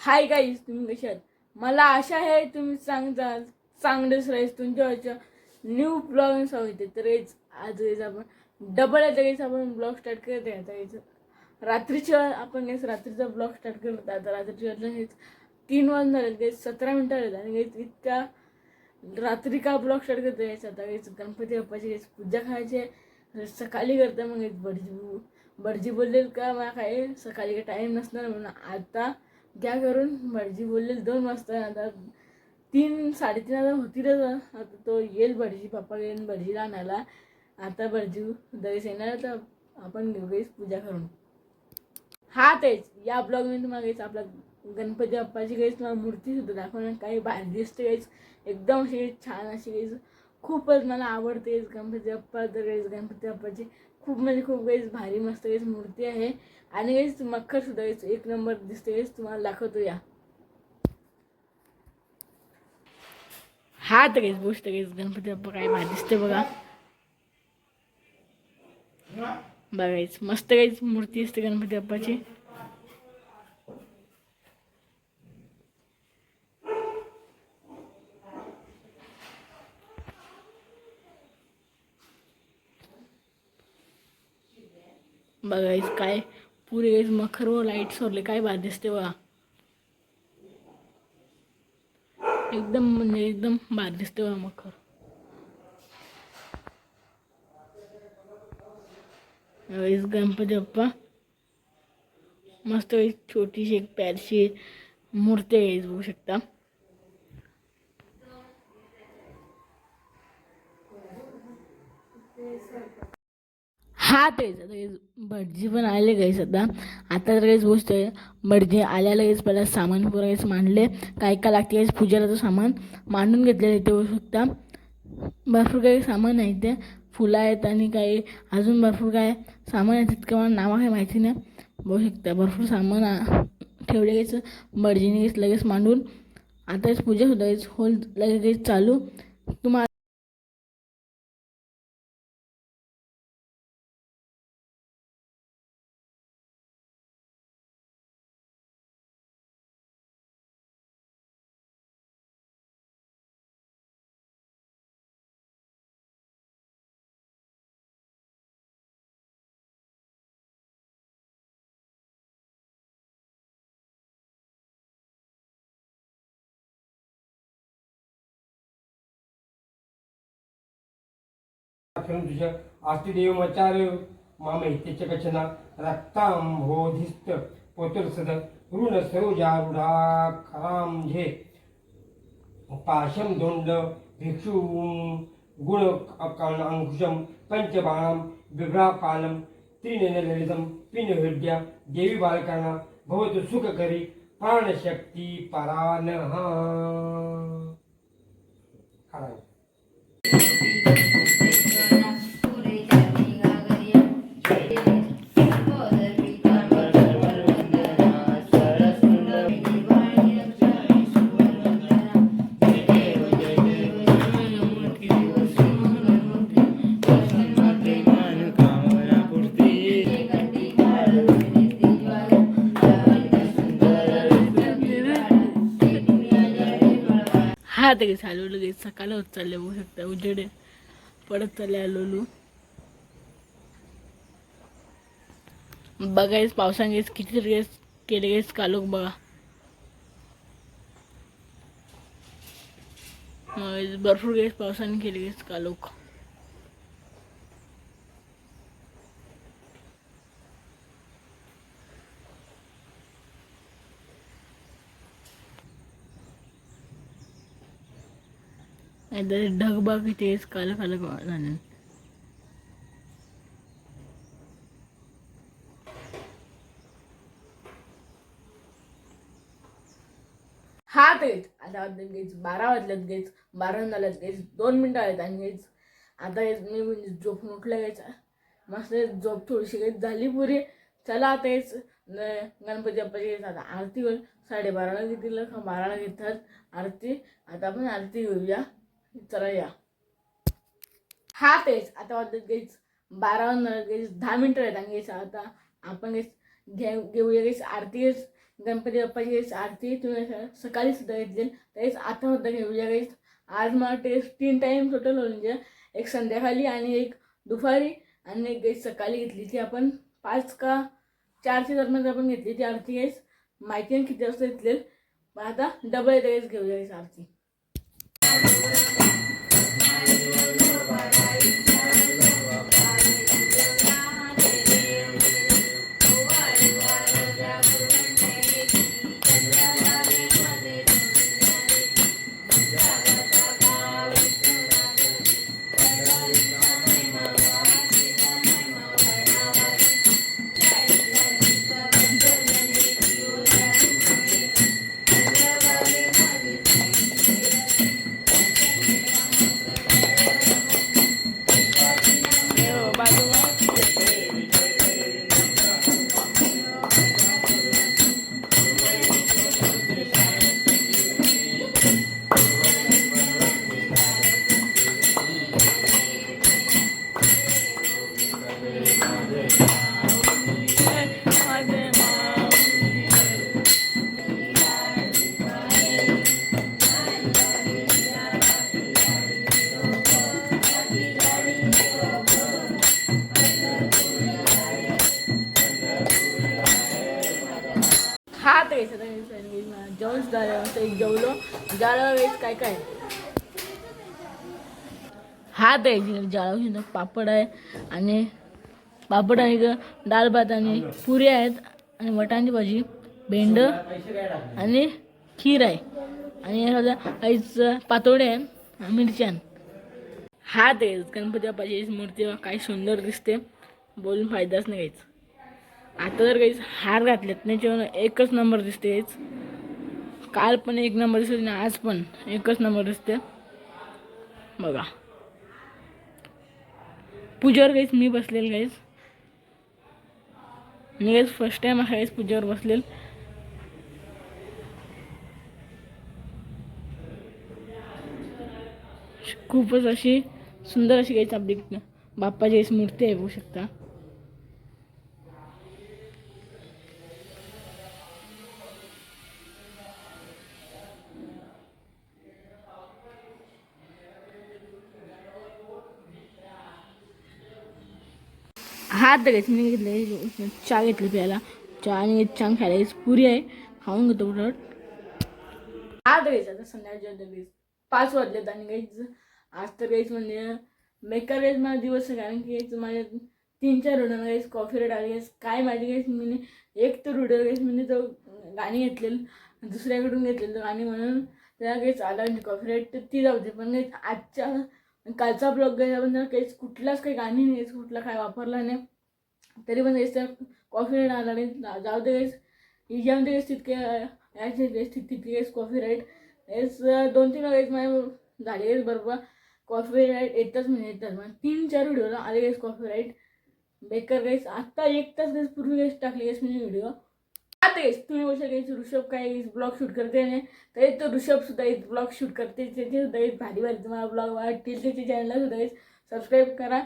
Hi guys तुम्ही कसे आहात? मला आशा आहे तुम्ही चांगला चांगलेच राहील. तुमच्या न्यू ब्लॉग सांगितले तर हेच आज हेच आपण डबल आहे. तरीच आपण ब्लॉग स्टार्ट करत आहे आता हेच रात्रीच्या आपण हेच रात्रीचा ब्लॉग स्टार्ट करत आता रात्रीच्या हेच तीन वाजून झाले ते सतरा मिनटं झाले आणि हेच इतक्या रात्री का ब्लॉग स्टार्ट करतो हेच आता हेच गणपती बाप्पाची हेच पूजा खायची आहे. सकाळी करता मग हेच भटजी भटजी बोललेल का मला काय सकाळी काही टाईम नसणार म्हणून आता घ्या करून. भटजी बोलले दोन वाजता आता. तीन साडेतीन आता होतीलच आता. तो येईल भटजी पप्पा येईल भटजीला आणायला. आता भटजी दरेस येणार तर आपण घेऊ पूजा करून. हा तेच या ब्लॉगमध्ये तुम्हाला गाईस आपला गणपती बाप्पाची गाईस तुम्हाला मूर्ती सुद्धा दाखवणार काही भारी दिसते गाईस एकदम अशी छान अशी गाईस खूपच मला आवडते गणपती बाप्पा तर गाईस गणपती बाप्पाची खूप म्हणजे खूप गाईस भारी मस्त गाईस मूर्ती आहे. आणि गाईस मखर सुद्धा एक नंबर दिसते गाईस तुम्हाला दाखवतो या हा तर गाईस गोष्ट गाईस गणपती बाप्पा काय भारी दिसते बघा. बघायच मस्त काहीच मूर्ती असते गणपती बाप्पाची. बघायच काय? पुरे मखर व लाइट सोडले काय भारी दिसते बघा. एकदम म्हणजे एकदम भारी दिसते बघा मखर. गाईस गणपती बाप्पा. मस्त छोटीशी एक प्यारशी मूर्ती आहे बघू शकता. हा तेच आता भटजी पण आले गाईस आता. आता तर काहीच गोष्ट आहे भटजी आल्याला गाईस पहिला सामान पुरा मांडले. काय काय लागते गाईस पूजेला तर सामान मांडून घेतलेलं ते होऊ शकता. भरपूर काही सामान आहे ते फुलं आहेत आणि काही अजून भरपूर काय सामान आहे तितकं मला नावं काही माहिती नाही. बघू शकता. भरपूर सामान ठेवले गायचं भटजीने लगेच मांडून. आताच पूजा सुद्धा होल लगेच चालू. तुम्हाला अखिलं तुझ्या अस्तिदेवमचार मामे त्याच्या कचना रक्तांभोधिस्त पोतुरसद ऋण सरोजारूढा खरांझे पाशम दोंड भिक्षु गुण अंकुशम पंचबाणम बिभ्रापालम त्रिनयनललितं पिनहृद्या देवी बालकांना भवतु सुखकरी प्राणशक्ती परानः। हा आलो लगेच सकाळ होत चालले बघू शकता उजेड पडत चालले आलो बघायच पावसाने गाईस किती रेस केले गेस कालोक बघा. भरपूर गेस पावसाने केले गेस कालोख नाहीतर ढगबाग किती काल काल झाले हा तेच. आता वाजलेत गेच बारा वाजल्यात गेच बारा झाल्यात गेच दोन मिनटं आहेत आणि गेच आता हेच मी म्हणजे झोपून उठलं घ्यायचा मस्त झोप थोडीशी काही झाली पुरी. चला आता हेच न- गणपती बाप्पाची आता आरती होईल. साडेबाराला घेतील. का बाराला घेतात. आरती. आता आपण आरती घेऊया. चला या. हा तेच आता वाटत गेच बारा गेस दहा मिनटं आहेत आणि आता आपण गेस घे घेऊया गेस आरती गणपती बाप्पाची गेस आरती तुम्ही सकाळी सुद्धा घेतली. तरीच आता सुद्धा घेऊया गाईस आज मला टेस्ट तीन टाईम टोटल होईल म्हणजे एक संध्याकाळी आणि एक दुपारी. आणि एक गेस सकाळी घेतली ती आपण पाच का चारच्या दरम्यान आपण घेतली ती आरती गेस माहिती नाही किती वाजता घेतली पण आता डबल येते गेस घेऊया गेस आरती. काय? हात हा ते पापड आहे आणि पापड आहे ग डाळ भात आणि पुरी आहेत आणि मटांची भाजी भेंड आणि खीर आहे. आणि हे काहीच पातोडे आहे मिरच्यान हा ते गणपती बाप्पाची मूर्ती काही काय सुंदर दिसते. बोलून फायदाच नाही काहीच आता जर काही हार घातलेत त्याच्यावर एकच नंबर दिसतेच काल पण एक नंबर दिसत आणि आज पण एकच नंबर दिसते. बघा. पूजेवर काहीच मी बसलेलं काहीच मी काहीच फर्स्ट टाइम आहे पूजेवर बसलेल. खूपच अशी सुंदर अशी काहीच आपली बाप्पाची मूर्ती आहे बघू शकता. भात घ्यायचे मी घेतले चहा घेतली प्यायला. चहा आणि छान खायला. पुरी आहे. खाऊन घेतो उलट. हात घ्यायचा आता संध्याकाळच्या लगेच पाच वाजलेत आणि काहीच आज तर काहीच म्हणजे मेकर काहीच माझा दिवस आहे कारण की माझ्या तीन चार रुडर काहीच कॉफी रेट आली काय माहिती गाईस म्हणजे एक तर रुडर काहीच म्हणजे तो गाणी घेतलेलं दुसऱ्याकडून घेतलेलं गाणी म्हणून. त्याला काहीच आला म्हणजे कॉफी रेड तर ती जाऊ दे पण काही आजच्या कालचा ब्लॉग घ्यायचा पण त्याला काहीच कुठलाच काही गाणी नाही कुठला काय वापरला नाही. तरी पण त्याचा कॉफी राईट आला जाऊ दे काहीच हिच्यामध्ये काहीच तितके याचे काहीच तितके गेस कॉफी राईट हेच दोन तीन वेळेस माझ्या झाले बरोबर. कॉफी राईट येतच म्हणजे येतात मग तीन चार व्हिडिओला आले guess coffee right baker guys आत्ता एक तास गेस पूर्वी गेस टाकले गेस म्हणजे व्हिडिओ आता येस तुम्ही बोलशा गाईस ऋषभ काय ब्लॉग शूट करते आणि तरी तो ऋषभ सुद्धा ब्लॉग शूट करते. त्याचे सुद्धा गाईस भारी भारी तुम्हाला ब्लॉग वाटतील त्याच्या चॅनलला सुद्धा गाईस सबस्क्राईब करा.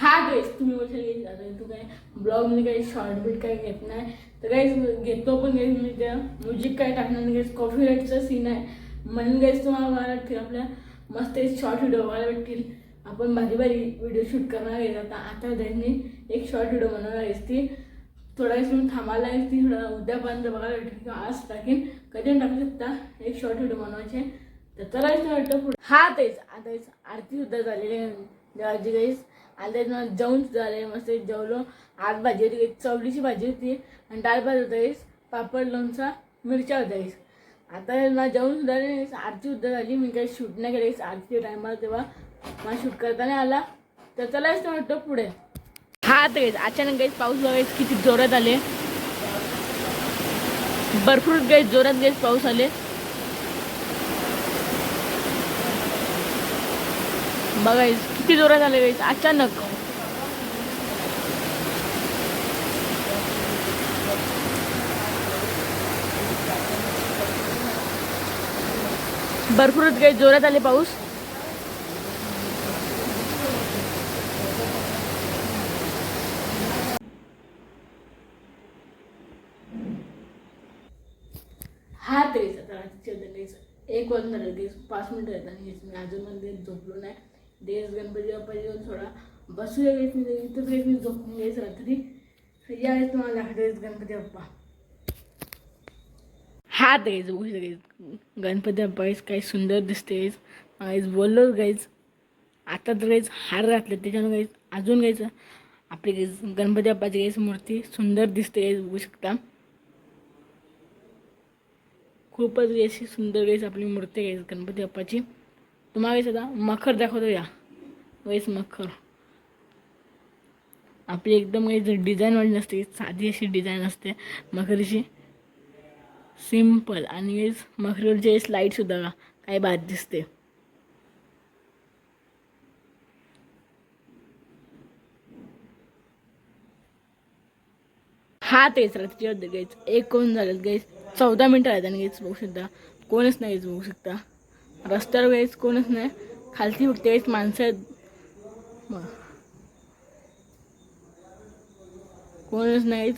हा गाईस तुम्ही बोलशा घेत आता तू काय ब्लॉगमध्ये काही शॉर्ट बीट काही घेत नाही. तर काहीच घेतो पण गाईस मी त्या म्युझिक काय टाकणार नाही काहीच कॉफी राईटचा सीन आहे. म्हणून गाईस तुम्हाला बघायला वाटतील आपल्या मस्त शॉर्ट व्हिडिओ बघायला भेटतील. आपण भारी भारी व्हिडिओ शूट करणार आहे आता आता त्यांनी एक शॉर्ट व्हिडिओ बनवणार असती ती थोडा वेळेस मी थांबायला आहे ती थोडा उद्यापर्यंत बघायला भेटेल किंवा आज टाकेन. कधी टाकू शकता. एक शॉर्ट व्हिडिओ बनवायचे तर चला वाटतं पुढे हा तेच आता हेच आरती सुद्धा झालेली आहे. देवाची गाईस आता इथं जाऊन सुद्धा झाले मस्त जेवलो. आज भाजी होती गाईस, चवलीची भाजी होती. आणि डाळ भात होता गाईस पापड लोणचा मिरच्या होता गाईस आता मला जेवण सुद्धा झाले आरती सुद्धा झाली. मी काही शूट नाही केलं आरतीच्या टायमाला तेव्हा मला शूट करता नाही आला. तर चला इथं वाटतं पुढे. हा तेच अचानक गाईस पाऊस बघायच किती जोरात आले. भरपूर गाईस जोरात गाईस पाऊस आले. बघायच किती जोरात आले गाईस अचानक. भरपूर गाईस जोरात आले पाऊस. हा तेच आता तेच एक वाजून झाले तेच पाच मिनिटं आहेत आणि अजून मध्ये झोपलो नाही. देश गणपती बाप्पा येऊन थोडा बसूया घेत मी इथं काही मी झोपून घ्यायच रात्री. या आहे तुम्हाला देश गणपती बाप्पा. हा गाईज बघू गाईज गणपती बाप्पा काही सुंदर दिसते गाईज बोललोच गाईज आता तर गाईज हार घातले त्याच्यानं गाईज अजून गाईज आपली गाईज गणपती बाप्पाची गाईज मूर्ती सुंदर दिसते गाईज बघू शकता. खूपच अशी सुंदर गाईज आपली मूर्ती गाईज गणपती बाप्पाची. तुम्हाला आता मखर दाखवतो या. गाईज मखर. आपली एकदम डिझाईन डिझाईनवाली नसते साधी अशी डिझाईन असते मखरीची. सिंपल आणि गाईज मखरीवरची लाइट सुद्धा का काय बाद दिसते. हा तेच रात्रीच्या होते गाईज एक कोण झालं गाईज चौदा मिनटं आहेत आणि गाईज बघू शकता. कोणच नाही बघू शकता. रस्त्यावर वेळेस कोणच नाही. खालती फक्त वेळेस माणसं आहेत. कोणच नाहीत.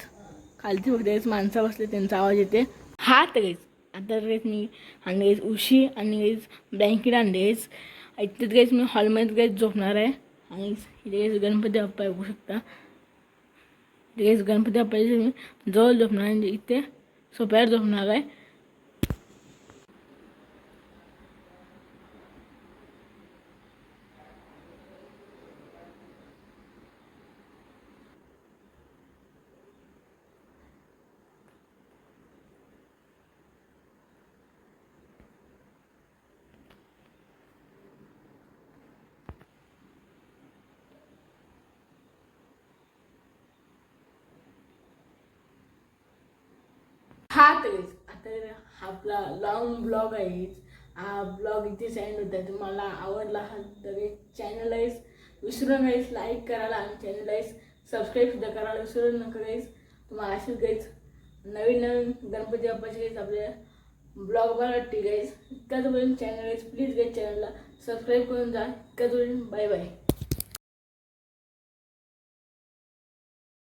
खालती फक्त वेळेस माणसं बसले त्यांचा आवाज येते. हा तर आता गाईज मी आणि उशी आणि गाईज ब्लँकेट आणले गाईज इथेच गाईज मी हॉलमध्ये गाईच झोपणार आहे. आणि इथे गाईज गणपती बाप्पा बघू शकता. लगेच गणपती बाप्पाची मी जवळ झोपणार इथे सोप्यावर झोपणार आहे हा तेच आता हा आपला लॉंग ब्लॉग आहे हा. ब्लॉग इथेच एंड होता तुम्हाला आवडला हा तर चॅनल आहेस विसरू नका लाईक करायला आणि चॅनल आहेस सबस्क्राईब सुद्धा करायला विसरू नका गाईस तुम्हाला अशीच गाईस नवीन नवीन गणपती बाप्पाचे गाईस आपले ब्लॉग बघा ठीक आहे इतक्याच चॅनल आहेस प्लीज गाईस चॅनलला सबस्क्राईब करून जा. इतक्याच बाय बाय